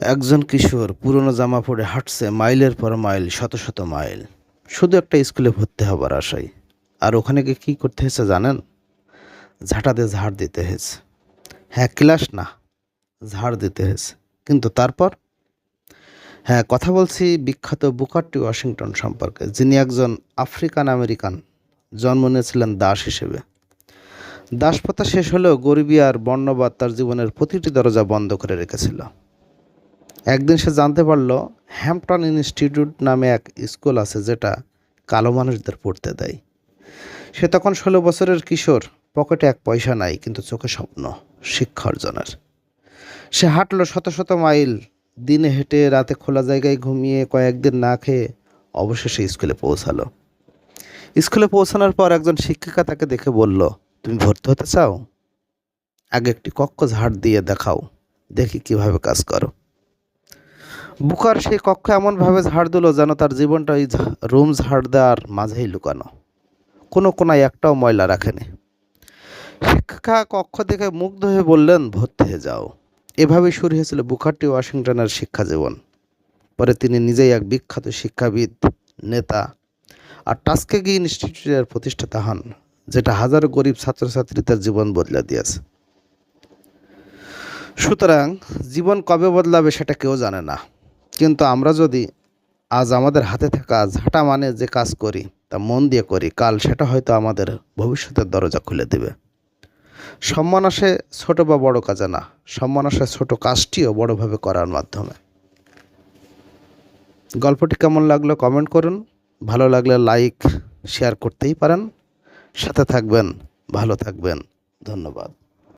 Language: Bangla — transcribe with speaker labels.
Speaker 1: একজন কিশোর পুরনো জামা পরে হাঁটছে মাইলের পর মাইল, শত শত মাইল। শুধু একটা স্কুলে ভর্তি হবার আশায় আর ওখানে গিয়ে কী করতে হয়েছে জানেন? ঝাঁটাতে ঝাড় দিতে হয়েছে। হ্যাঁ ক্লাস না, ঝাড় দিতে হয়েছে। কিন্তু তারপর? হ্যাঁ কথা বলছি বিখ্যাত বুকারটি ওয়াশিংটন সম্পর্কে, যিনি একজন আফ্রিকান আমেরিকান, জন্ম নিয়েছিলেন দাস হিসেবে। দাসপ্রথা শেষ হলেও গরিবী আর বর্ণবাদ তার জীবনের প্রতিটি দরজা বন্ধ করে রেখেছিল। একদিন সে জানতে পারল হ্যাম্পটন ইনস্টিটিউট নামে এক স্কুল আছে যেটা কালো মানুষদের পড়তে দেয়। সে তখন ষোলো বছরের কিশোর, পকেটে এক পয়সা নাই, কিন্তু চোখে স্বপ্ন, শিক্ষা অর্জনের। সে হাঁটলো শত শত মাইল, দিনে হেঁটে রাতে খোলা জায়গায় ঘুমিয়ে কয়েকদিন না খেয়ে অবশেষে স্কুলে পৌঁছালো। স্কুলে পৌঁছানোর পর একজন শিক্ষিকা তাকে দেখে বলল, তুমি ভর্তি হতে চাও? আগে একটি কক্ষ ঝাড় দিয়ে দেখাও, দেখি কীভাবে কাজ করো। বুকার সেই কক্ষ এমনভাবে ঝাড় দিল যেন তার জীবনটা ওই রুম ঝাড় দেওয়ার মাঝেই লুকানো। কোনো কোনায় একটাও ময়লা রাখেনি। শিক্ষা কক্ষ থেকে মুগ্ধ হয়ে বললেন ভর্তি হয়ে যাও। এভাবেই শুরু হয়েছিল বুকারটি ওয়াশিংটনের শিক্ষা জীবন। পরে তিনি নিজেই এক বিখ্যাত শিক্ষাবিদ, নেতা আর টাস্কেগি ইনস্টিটিউটের প্রতিষ্ঠাতা হন, যেটা হাজারো গরিব ছাত্রছাত্রী তার জীবন বদলে দিয়েছে। সুতরাং জীবন কবে বদলাবে সেটা কেউ জানে না। কিন্তু আমরা যদি আজ আমাদের হাতে থাকা ঝাঁটা মানে যে কাজ করি, তা মন দিয়ে করি, কাল সেটা হয়তো আমাদের ভবিষ্যতের দরজা খুলে দেবে। সম্মান আসে ছোট বা বড় কাজে না, সম্মান আসে ছোট কাজটিও বড়ভাবে করার মাধ্যমে। গল্পটি কেমন লাগল কমেন্ট করুন, ভালো লাগলে লাইক, শেয়ার করতেই পারেন। সাথে থাকবেন, ভালো থাকবেন, ধন্যবাদ।